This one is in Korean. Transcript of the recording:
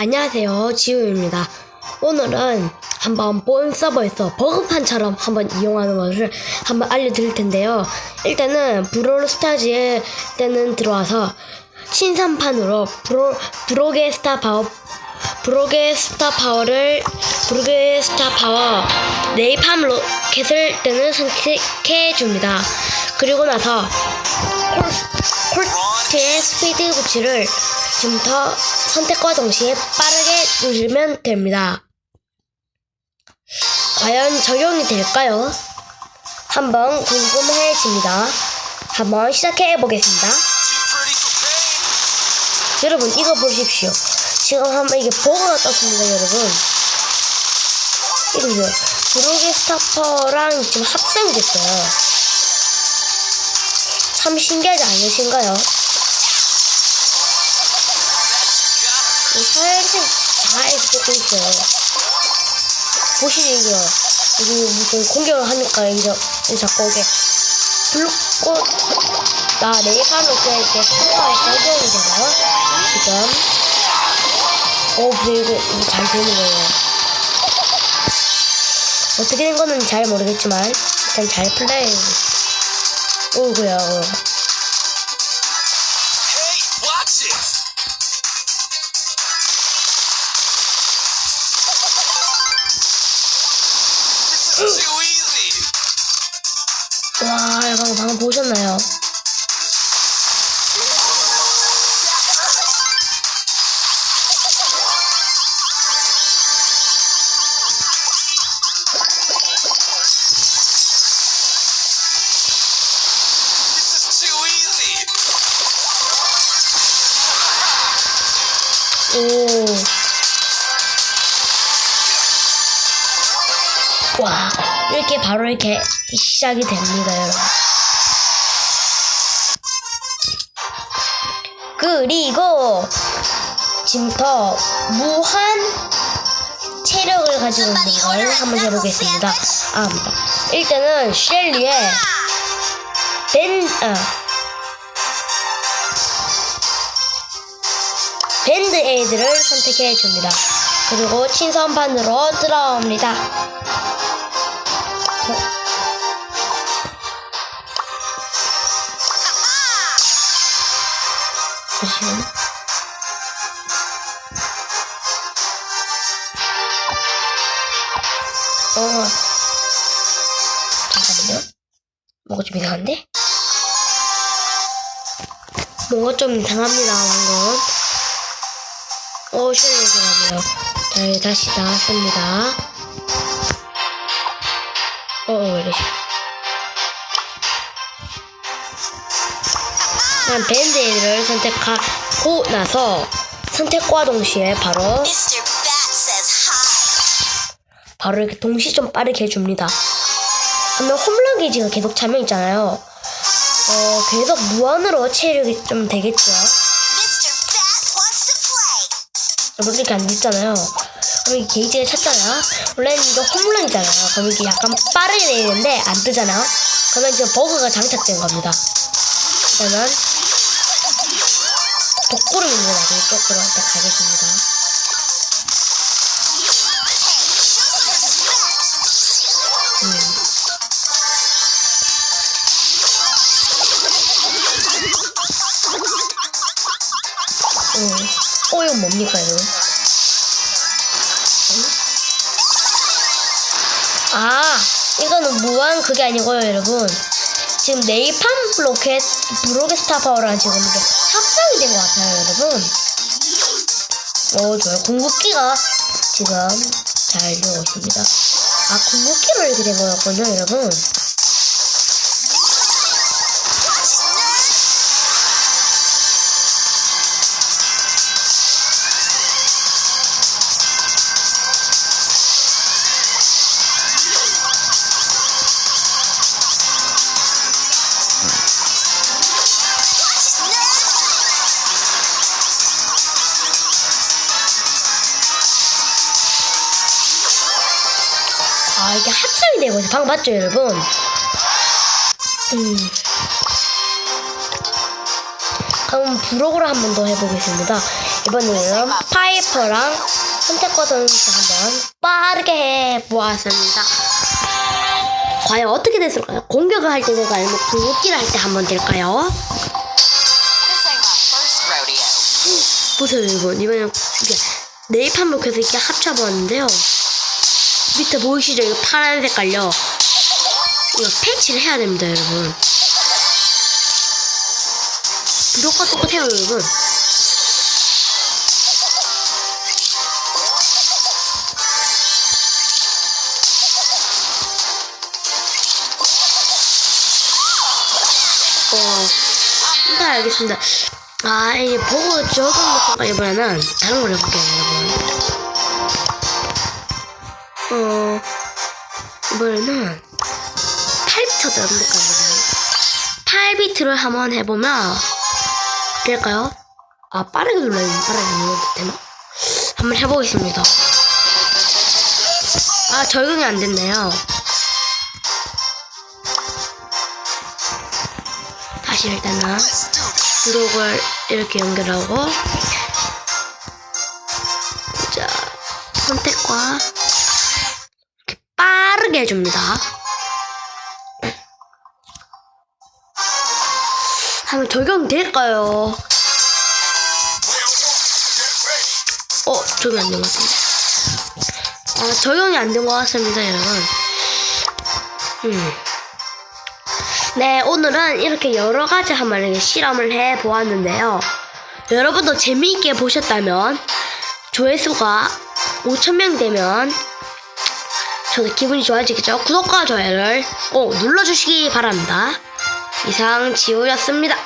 안녕하세요. 지우입니다. 오늘은 한번 본 서버에서 버그판처럼 한번 이용하는 것을 한번 알려드릴 텐데요. 일단은 브롤스타즈에 때는 들어와서 신산판으로 브로, 브로게 스타 파워 브로게 스타 파워를 브로게 스타 파워 네이팜 로켓을 때는 선택해 줍니다. 그리고 나서 콜, 콜트의 스피드 부치를 지금부터 선택과 동시에 빠르게 누르면 됩니다. 과연 적용이 될까요? 한번 궁금해집니다. 한번 시작해 보겠습니다. 여러분 이거 보십시오. 지금 한번 이게 버그가 떴습니다, 여러분. 이거 보세요. 브로게 스타퍼랑 지금 합성이 됐어요. 참 신기하지 않으신가요? 있어요. 보시죠. 이게 무슨 공격을 하니까 이제 자꾸 이게 불꽃 나 네이파로 이렇게 스파에 설정이 되나요? 지금 어, 근데 이거, 이거 잘 되는 거예요. 어떻게 된 거는 잘 모르겠지만 일단 잘 플레이. 오고요. 와, 방금 방금 보셨나요? 와, 이렇게 바로 이렇게 시작이 됩니다, 여러분. 그리고 지금부터 무한 체력을 가지고 있는 걸 한번 해보겠습니다. 아, 일단은 셸리의 밴, 아, 밴드 에이드를 선택해 줍니다. 그리고 친선판으로 들어옵니다. 어, 잠깐만요. 뭔가 좀 이상한데? 뭔가 좀 이상합니다, 방금. 어, 쉘리 들어가네요. 자, 다시 나왔습니다. 어, 어, 왜 이러지? 난 밴드에이드를 선택하고 나서 선택과 동시에 바로 바로 이렇게 동시 좀 빠르게 해줍니다. 하면 홈런 게이지가 계속 차면 있잖아요. 어, 계속 무한으로 체력이 좀 되겠죠. 여러분 이렇게 안 됐잖아요. 그럼 이 게이지가 찼잖아요. 원래는 이거 홈런이잖아요. 그럼 이게 약간 빠르게 내리는데 안 뜨잖아요. 그러면 지금 버그가 장착된 겁니다. 그러면 독구름입니다. 이쪽으로 일단 가겠습니다. 음. 어, 이거 뭡니까, 이거? 아, 이거는 무한 그게 아니고요, 여러분. 지금 네이팜 로켓 브로게스타 파워랑 지금 이게 합성이 된 것 같아요, 여러분. 어, 좋아요. 궁극기가 지금 잘 되고 있습니다. 아, 궁극기로 이렇게 된 거였군요, 여러분. 아, 이게 합성이 되고 있어. 방금 봤죠, 여러분? 음. 그럼 브로그를 한번 더 해보겠습니다. 이번에는 파이퍼랑 선택과 선수 한번 빠르게 해보았습니다. 과연 어떻게 됐을까요? 공격을 할 때 될까요? 아니면 궁극기를 할 때 한번 될까요? 보세요 여러분 이번엔 이게 네이판 로켓을 이렇게 합쳐보았는데요 밑에 보이시죠 이거 파란 색깔요 이거 패치를 해야 됩니다 여러분 이것과 똑같아요 여러분 어, 네, 알겠습니다. 아, 이게 보고 적은 것과 이번에는 다른 걸 해볼게요, 여러분. 어, 이번에는 8비트도 해볼까요, 여러분? 8비트를 한번 해보면 될까요? 아, 빠르게 눌러야 돼, 빠르게 눌러도 되나? 한번 해보겠습니다. 아, 적용이 안 됐네요. 다시 일단은. 블록을 이렇게 연결하고 자 선택과 빠르게 해줍니다 하면 적용될까요? 어 적용 안된 것 같은데 아 적용이 안 된 것 같습니다 여러분 음. 네, 오늘은 이렇게 여러 가지 한번 실험을 해 보았는데요. 여러분도 재미있게 보셨다면 조회수가 5,000명 되면 저도 기분이 좋아지겠죠? 구독과 좋아요를 꼭 눌러주시기 바랍니다. 이상 지우였습니다.